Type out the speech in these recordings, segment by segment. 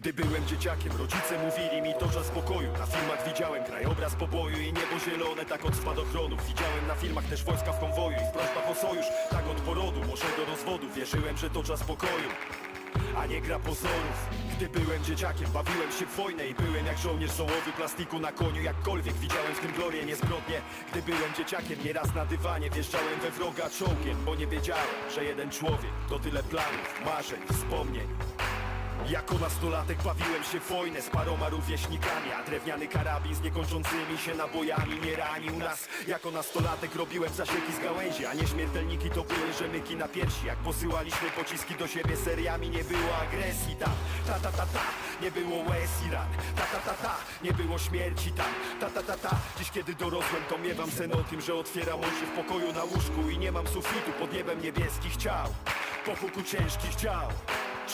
Gdy byłem dzieciakiem, rodzice mówili mi to czas spokoju. Na filmach widziałem krajobraz poboju i niebo zielone tak od spadochronów. Widziałem na filmach też wojska w konwoju i w prośbach o sojusz. Tak od porodu, może do rozwodu. Wierzyłem, że to czas pokoju a nie gra pozorów. Gdy byłem dzieciakiem, bawiłem się w wojnę I byłem jak żołnierz zołowy plastiku na koniu. Jakkolwiek widziałem w tym glorię, nie zbrodnie Gdy byłem dzieciakiem, nieraz na dywanie Wjeżdżałem we wroga czołgiem Bo nie wiedziałem, że jeden człowiek To tyle planów, marzeń, wspomnień jako nastolatek bawiłem się w wojnę z paroma rówieśnikami A drewniany karabin z niekończącymi się nabojami nie ranił nas. Jako nastolatek robiłem zasieki z gałęzi A nieśmiertelniki to były rzemyki na piersi. Jak posyłaliśmy pociski do siebie seriami Nie było agresji tam, ta ta ta ta Nie było łez i ran, ta ta ta ta Nie było śmierci tam, ta ta ta ta Dziś kiedy dorosłem to miewam sen o tym Że otwieram oczy w pokoju na łóżku I nie mam sufitu pod niebem niebieskich ciał. Po huku ciężkich ciał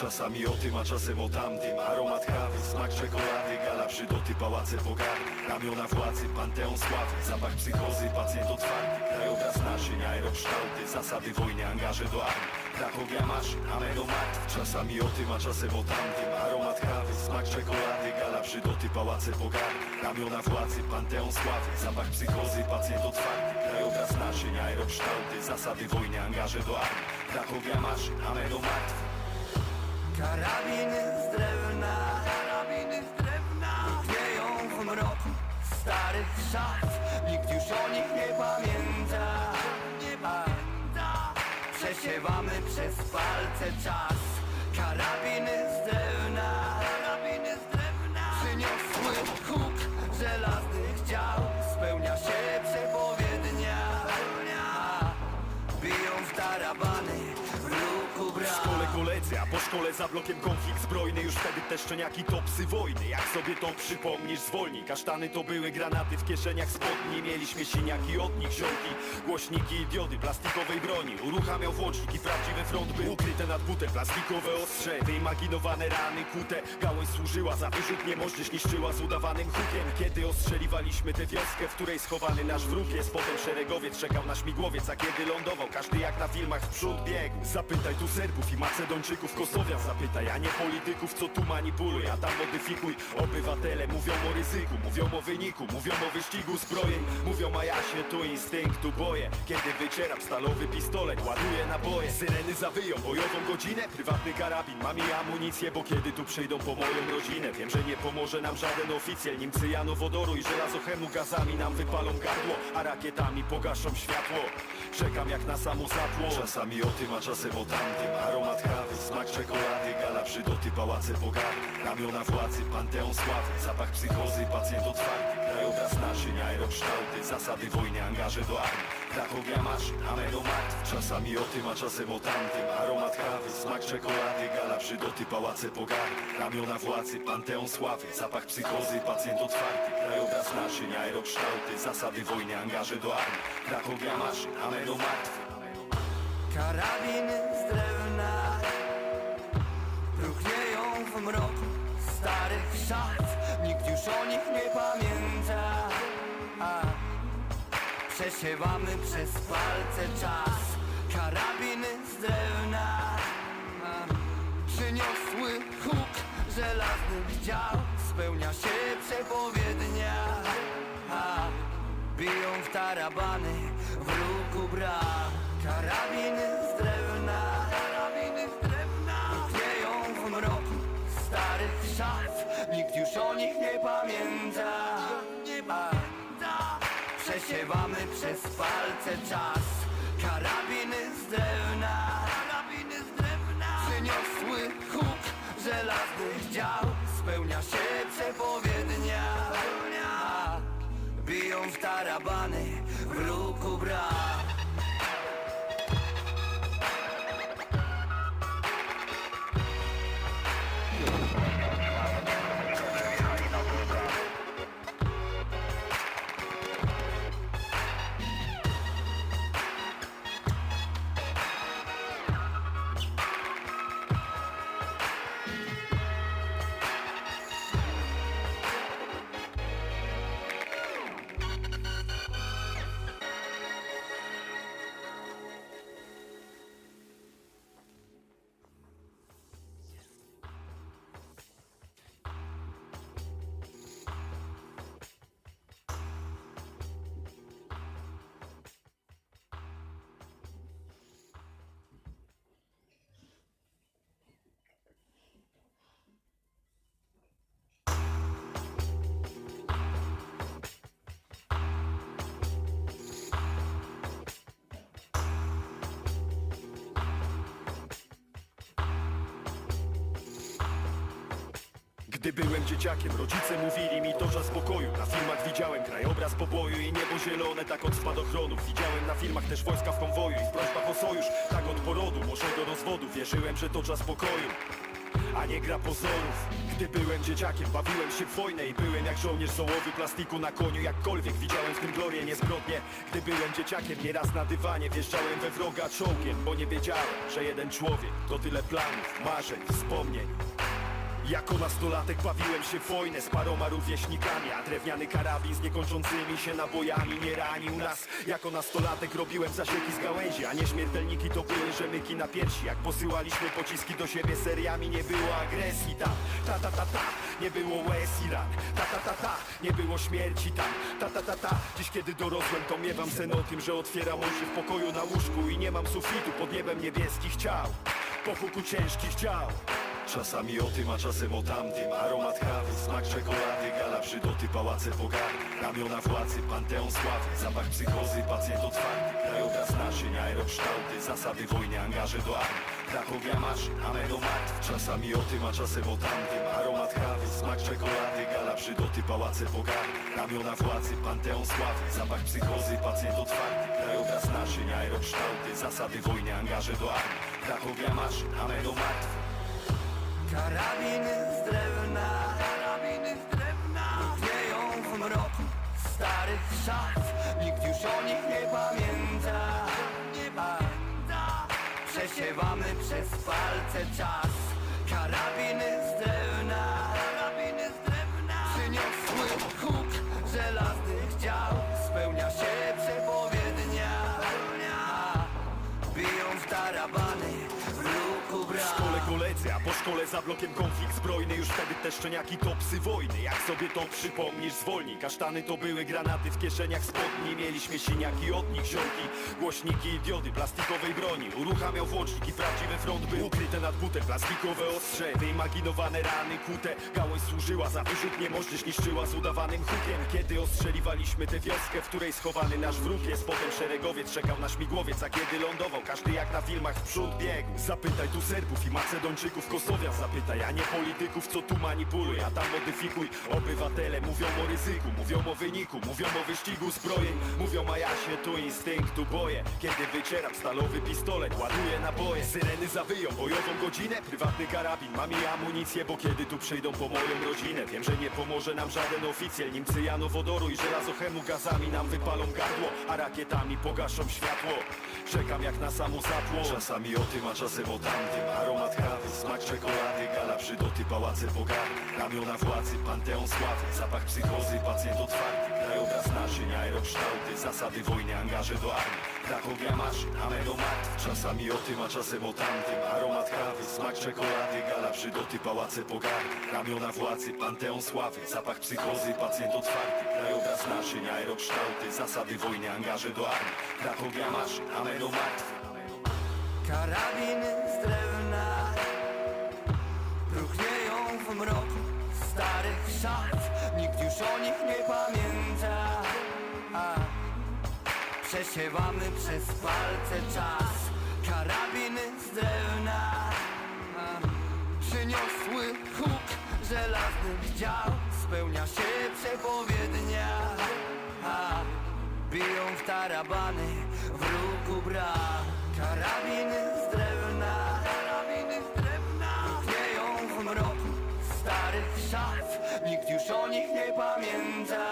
Czasami o tym, a czasem o tamtym. Aromat kawy, smak czekolady Gala przydoty, pałace pogardy. Ramiona władzy, panteon sławy Zapach psychozy, pacjent otwarty. Krajobraz naczyń, aerokształty. Zasady wojny, angaże do armii. Krachowia maszyn, ameno Czasami o tym, a czasem o tamtym. Aromat kawy, smak czekolady Gala przydoty, pałace pogardy. Ramiona władzy, panteon sławy Zapach psychozy, pacjent otwarty. Krajobraz naczyń, aerokształty. Zasady wojny, angaże do armii. Krachowia maszyn, ameno martw Karabiny z drewna. Karabiny z drewna. Wieją w mroku starych szaf Nikt już o nich nie pamięta. Nie pamięta. Przesiewamy przez palce czas. Karabiny szkole koledzy, a po szkole za blokiem konflikt zbrojny Już wtedy te szczeniaki to psy wojny. Jak sobie to przypomnisz zwolnij Kasztany to były granaty w kieszeniach spodni. Mieliśmy siniaki od nich, ziomki Głośniki i diody plastikowej broni. Uruchamiał włącznik i prawdziwy front był Ukryte nad butem, plastikowe ostrze Wyimaginowane rany kute. Gałąź służyła za wyrzut Niemożność niszczyła z udawanym hukiem. Kiedy ostrzeliwaliśmy tę wioskę W której schowany nasz wróg jest Potem szeregowiec czekał na śmigłowiec A kiedy lądował, każdy jak na filmach w przód biegł. Zapytaj tu Serbów i Macedończyków Kosowian zapytaj, a nie polityków Co tu manipuluj, a tam modyfikuj. Obywatele mówią o ryzyku Mówią o wyniku, mówią o wyścigu zbrojeń. Mówią a ja się tu instynktu boję. Kiedy wycieram stalowy pistolet Ładuję naboje, syreny zawyją Bojową godzinę, prywatny karabin Mam i amunicję, bo kiedy tu przyjdą po moją rodzinę Wiem, że nie pomoże nam żaden oficjel. Nim cyjanowodoru i żelazochemu gazami Nam wypalą gardło, a rakietami pogaszą światło Czekam jak na samo zapło. Czasami o tym, a czasem o tamtym. Aromat kawy, smak czekolady Gala przydoty, pałace pogardy Ramiona władzy, panteon sławy Zapach psychozy, pacjent otwarty. Krajobraz naczyń, aerokształty. Zasady wojny, angaże do armii Krachowia maszyn, ameno martw Czasami o tym, a czasem o tamtym. Aromat kawy, smak czekolady Gala przydoty, pałace pogardy. Ramiona władzy, panteon sławy. Zapach psychozy, pacjent otwarty. Krajobraz naczyń, aerokształty. Zasady wojny, angaże do armii. Krachowia maszyn, ameno martw Karabiny z drewna Ruchnieją w mroku starych szaf Nikt już o nich nie pamięta Przesiewamy przez palce czas. Karabiny z drewna Przyniosły huk żelaznych dział. Spełnia się przepowiednia. Biją w tarabany w ruku bram Karabiny Przez palce czas. Karabiny z drewna. Karabiny z drewna. Przyniosły huk żelaznych dział. Spełnia się przepowiednia. A, Biją w tarabany w ruku bram Gdy byłem dzieciakiem, rodzice mówili mi to czas spokoju Na filmach widziałem krajobraz poboju i niebo zielone tak od spadochronów. Widziałem na filmach też wojska w konwoju i w prośbach o sojusz Tak od porodu, może do rozwodu. Wierzyłem, że to czas pokoju a nie gra pozorów. Gdy byłem dzieciakiem, bawiłem się w wojnę I byłem jak żołnierz zołowy, plastiku na koniu. Jakkolwiek widziałem w tym glorię, nie zbrodnie Gdy byłem dzieciakiem, nieraz na dywanie Wjeżdżałem we wroga czołgiem Bo nie wiedziałem, że jeden człowiek To tyle planów, marzeń, wspomnień jako nastolatek bawiłem się w wojnę z paroma rówieśnikami A drewniany karabin z niekończącymi się nabojami nie ranił nas. Jako nastolatek robiłem zasieki z gałęzi A nieśmiertelniki to były rzemyki na piersi. Jak posyłaliśmy pociski do siebie seriami Nie było agresji tam, ta ta ta ta Nie było łez i ran, ta ta ta ta Nie było śmierci tam, ta ta ta ta Dziś kiedy dorosłem to miewam sen o tym Że otwieram oczy w pokoju na łóżku I nie mam sufitu pod niebem niebieskich ciał. Po huku ciężkich ciał Czasami o tym, a czasem o tamtym. Aromat kawy, smak czekolady Gala brzydoty, pałace pogary Ramiona władzy, panteon sławy Zapach psychozy, pacjent otwarty. Krajobraz naczyń, aerokształty Zasady wojny, angaże do armii. Krakowia maszy, ameno martw. Czasami o tym, a czasem o tamtym. Aromat kawy, smak czekolady Gala brzydoty, pałace pogary Ramiona władzy, panteon sławy Zapach psychozy, pacjent otwarty. Krajobraz naczyń, aerokształty Zasady wojny, angaże do armii. Krakowia maszy, ameno martw Karabiny z drewna. Karabiny z drewna. Wieją w mroku starych szaf Nikt już o nich nie pamięta. Nie pamięta. Przesiewamy przez palce czas. Karabiny z drewna. Karabiny z drewna. Przyniosły huk żelaznych dział. Spełnia się przepowiednia. Biją tarabany po szkole za blokiem konflikt zbrojny Już wtedy te szczeniaki to psy wojny. Jak sobie to przypomnisz, zwolnij. Kasztany to były granaty w kieszeniach spodni. Mieliśmy siniaki od nich, ziomki. Głośniki i diody plastikowej broni. Uruchamiał włącznik i prawdziwy front był. Ukryte nad butem, plastikowe ostrze Wyimaginowane rany kute. Gałąź służyła za wyrzut niemożność Niszczyła z udawanym hukiem. Kiedy ostrzeliwaliśmy tę wioskę W której schowany nasz wróg jest Potem szeregowiec czekał na śmigłowiec A kiedy lądował, każdy jak na filmach w przód biegł. Zapytaj tu Serbów i Macedończyków Kosowia zapytaj, a nie polityków Co tu manipuluj, a tam modyfikuj. Obywatele mówią o ryzyku Mówią o wyniku, mówią o wyścigu zbrojeń. Mówią a ja się tu instynktu boję. Kiedy wycieram stalowy pistolet Ładuję naboje, syreny zawyją Bojową godzinę, prywatny karabin Mam i amunicję, bo kiedy tu przyjdą po moją rodzinę Wiem, że nie pomoże nam żaden oficjel Nim cyjanowodoru i żelazochemu gazami Nam wypalą gardło, a rakietami pogaszą światło. Czekam jak na samo zapło. Czasami o tym, a czasem o tamtym. Aromat kawy, smak czekolady Gala brzydoty, pałace pogary Ramiona władzy, panteon sławy Zapach psychozy, pacjent otwarty Krajobraz naczyń, aerokształty Zasady wojny, angaże do armii Krakowia maszy, ameno Czasami o tym, a czasem o tamtym Aromat kawy, smak czekolady Gala brzydoty, pałace pogary Ramiona władzy, panteon sławy Zapach psychozy, pacjent otwarty Krajobraz naczyń, aerokształty Zasady wojny, angaże do armii Krakowia maszy, ameno Karabiny z drewna już o nich nie pamięta. A Przesiewamy przez palce czas. Karabiny z drewna A Przyniosły huk żelaznych dział. Spełnia się przepowiednia. A Biją w tarabany w ruchu bram Karabiny z Nikt już o nich nie pamięta.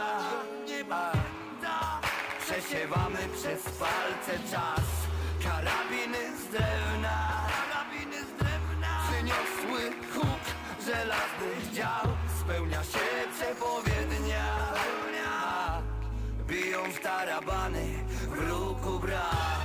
Nie pamięta Przesiewamy przez palce czas. Karabiny z drewna. Karabiny z drewna. Przyniosły huk żelaznych dział. Spełnia się przepowiednia. Biją w tarabany w ruchu bram